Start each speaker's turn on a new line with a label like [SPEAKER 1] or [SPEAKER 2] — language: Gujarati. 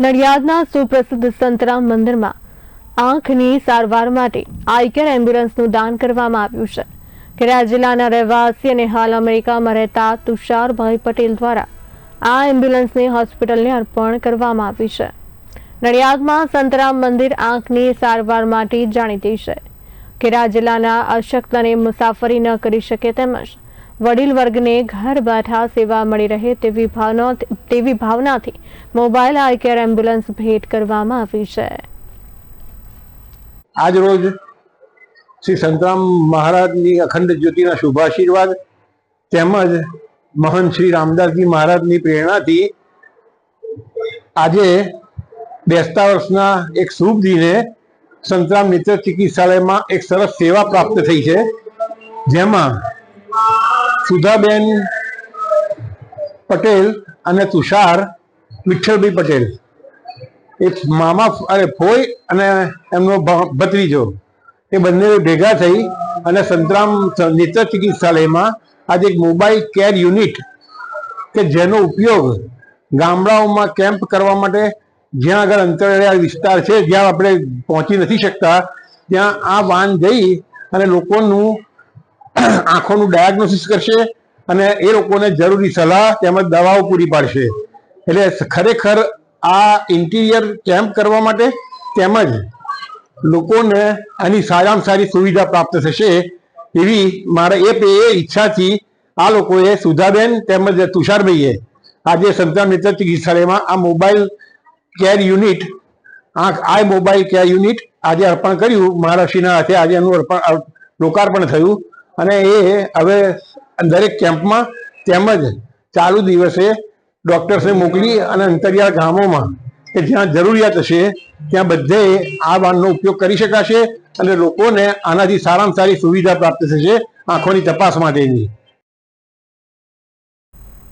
[SPEAKER 1] નડિયાદના સુપ્રસિદ્ધ સંતરામ મંદિરમાં આંખની સારવાર માટે આઈકેર એમ્બ્યુલન્સનું દાન કરવામાં આવ્યું છે. ખેડા જિલ્લાના રહેવાસી અને હાલ અમેરિકામાં રહેતા તુષારભાઈ પટેલ દ્વારા આ એમ્બ્યુલન્સને હોસ્પિટલને અર્પણ કરવામાં આવી છે. નડિયાદમાં સંતરામ મંદિર આંખની સારવાર માટે જાણીતી છે. ખેડા જિલ્લાના અશક્તને મુસાફરી ન કરી શકે તેમજ વડીલ વર્ગને ઘર બેઠા સેવા મળી રહે તેવી ભાવના તેવી ભાવનાથી મોબાઈલ આઈ કેર એમ્બ્યુલન્સ ભેટ કરવામાં આવી છે.
[SPEAKER 2] આજ રોજ શ્રી સંતરામ મહારાજની અખંડ જ્યોતિના શુભાશીર્વાદ તેમજ મહંત શ્રી રામદાસજી મહારાજની પ્રેરણાથી આજે બેસતા વર્ષના એક શુભ દિને સંતરામ મિત્ર ચિકિત્સાલયમાં એક સરસ સેવા પ્રાપ્ત થઈ છે. જેમાં સુધાબેન પટેલ અને તુષાર વિઠ્ઠલભાઈ પટેલ. એક મામા અરે, ફોઈ અને એમનો ભત્રીજો. એ બંને ભેગા થઈ અને સંતરામ નેત્ર ચિકિત્સાલયમાં આજે એક મોબાઈલ કેર યુનિટ કે જેનો ઉપયોગ ગામડાઓમાં કેમ્પ કરવા માટે જ્યાં આગળ અંતરિયાળ વિસ્તાર છે, જ્યાં આપણે પહોંચી નથી શકતા, ત્યાં આ વાન જઈ અને લોકોનું આંખોનું ડાયગ્નોસિસ કરશે અને એ લોકોને જરૂરી સલાહ તેમજ દવાઓ પૂરી પાડશે. એટલે ખરેખર આ ઇન્ટિરિયર કેમ્પ કરવા માટે તેમજ લોકોને આની સારામાં સારી સુવિધા પ્રાપ્ત થશે એવી મારે એ એ ઈચ્છાથી આ લોકોએ સુધાબેન તેમજ તુષારભાઈએ આજે સંતરામ નેત્ર ચિકિત્સાલયમાં આ મોબાઈલ કેર યુનિટ આંખ આઈ મોબાઈલ કેર યુનિટ આજે અર્પણ કર્યું. મહારાષ્ટ્રીના હાથે આજે એનું અર્પણ લોકાર્પણ થયું. અને એ હવે દરેક કેમ્પમાં તેમજ ચાલુ દિવસે ડૉક્ટર્સને મોકલી અને અંતરિયાળ ગામોમાં, કે જ્યાં જરૂરિયાત હશે, ત્યાં બધે આ વાનનો ઉપયોગ કરી શકાશે અને લોકોને આનાથી સારામાં સારી સુવિધા પ્રાપ્ત થશે આંખોની તપાસ માટેની.